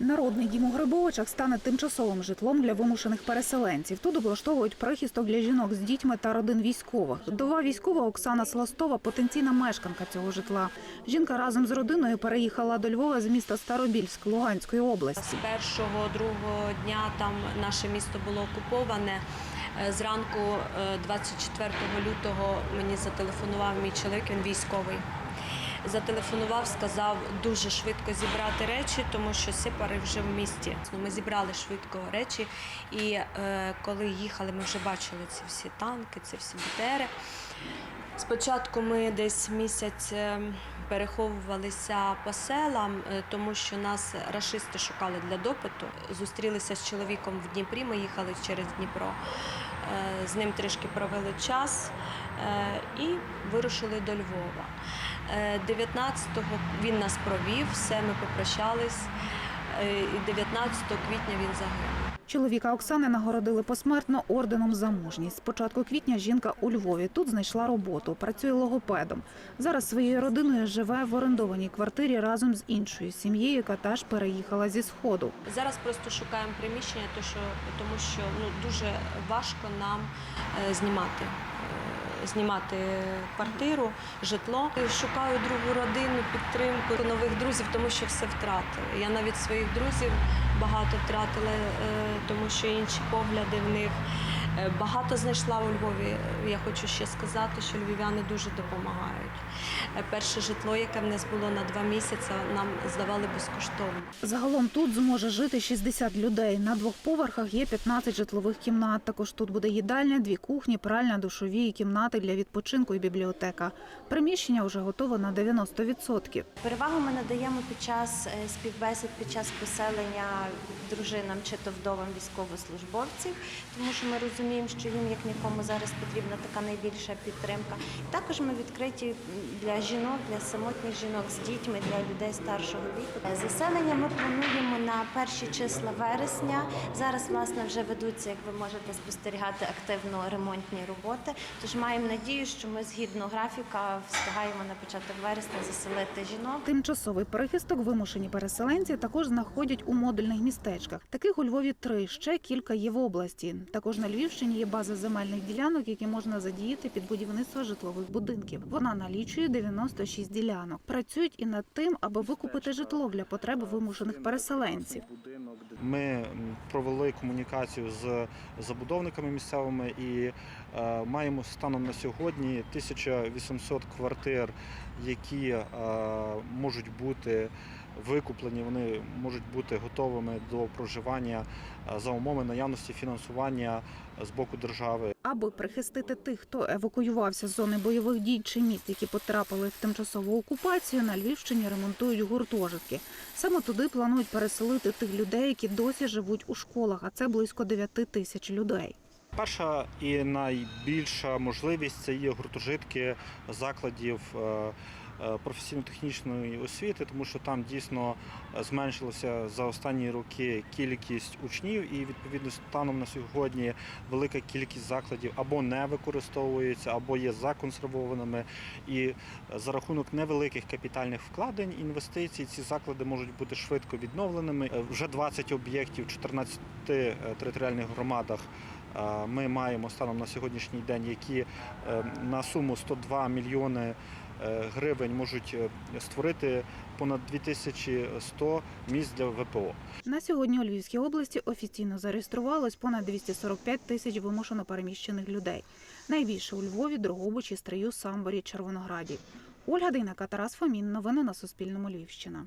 Народний дім у Грибовичах стане тимчасовим житлом для вимушених переселенців. Тут облаштовують прихисток для жінок з дітьми та родин військових. Вдова військова Оксана Сластова – потенційна мешканка цього житла. Жінка разом з родиною переїхала до Львова з міста Старобільськ Луганської області. З першого другого дня там наше місто було окуповане. Е, Зранку е, 24 лютого мені зателефонував мій чоловік, він військовий. Зателефонував, сказав дуже швидко зібрати речі, тому що сепари вже в місті. Ну, Ми зібрали швидко речі, і е, коли їхали, ми вже бачили ці всі танки, ці всі БТРи. Спочатку ми десь місяць е, переховувалися по селам, е, тому що нас рашисти шукали для допиту. Зустрілися з чоловіком в Дніпрі. Ми їхали через Дніпро. Е, З ним трішки провели час е, і вирушили до Львова. Е, 19-го він нас провів, все, ми попрощались. Е, І 19 квітня він загинув. Чоловіка Оксани нагородили посмертно орденом за мужність. З початку квітня жінка у Львові. Тут знайшла роботу, працює логопедом. Зараз своєю родиною живе в орендованій квартирі разом з іншою сім'єю, яка теж переїхала зі сходу. Зараз просто шукаємо приміщення, тому що ну, дуже важко нам е, знімати. е, Знімати квартиру, житло. Шукаю другу родину, підтримку нових друзів, тому що все втратили. Я навіть своїх друзів багато втратила, е, тому що інші погляди в них. Е, Багато знайшла у Львові. Я хочу ще сказати, що львів'яни дуже допомагають. Е, Перше житло, яке в нас було на два місяці, нам здавали безкоштовно. Загалом тут зможе жити 60 людей. На двох поверхах є 15 житлових кімнат. Також тут буде їдальня, дві кухні, пральня, душові і кімнати для відпочинку і бібліотека. Приміщення вже готове на 90%. Перевагу ми надаємо під час е, співбесід, під час поселення дружинам чи то вдовам військовослужбовців, тому що ми розуміємо, що їм як нікому зараз потрібна така найбільша підтримка. Також ми відкриті для жінок, для самотніх жінок з дітьми, для людей старшого віку. Заселення ми плануємо на перші числа вересня. Зараз власне вже ведуться, як ви можете спостерігати, активно ремонтні роботи. Тож маємо надію, що ми згідно графіка встигаємо на початок вересня заселити жінок. Тимчасовий прихисток вимушені переселенці також знаходять у модульних містечках. Таких у Львові три, ще кілька є в області. Також на Львівщині є база земельних ділянок, які можна задіяти під будівництво житлових будинків. Вона налічує 96 ділянок. Працюють і над тим, аби викупити житло для потреб вимушених переселенців. Ми провели комунікацію з забудовниками місцевими і е, маємо станом на сьогодні 1800 квартир, які е, можуть бути викуплені, вони можуть бути готовими до проживання е, за умови наявності фінансування з боку держави. Аби прихистити тих, хто евакуювався з зони бойових дій чи міст, які потрапили в тимчасову окупацію, на Львівщині ремонтують гуртожитки. Саме туди планують переселити тих людей, які досі живуть у школах, а це близько 9 тисяч людей. Перша і найбільша можливість це є гуртожитки закладів е, професійно-технічної освіти, тому що там дійсно зменшилася за останні роки кількість учнів, і відповідно станом на сьогодні велика кількість закладів або не використовується, або є законсервованими. І за рахунок невеликих капітальних вкладень інвестицій ці заклади можуть бути швидко відновленими. Е, Вже 20 об'єктів в 14 територіальних громадах. Ми маємо станом на сьогоднішній день, які е, на суму 102 мільйони е, гривень можуть е, створити понад 2100 місць для ВПО. На сьогодні у Львівській області офіційно зареєструвалось понад 245 тисяч вимушено переміщених людей. Найбільше у Львові, Дрогобичі, Стрию, Самборі, Червонограді. Ольга Дейнака, Тарас Фомін. Новини на Суспільному. Львівщина.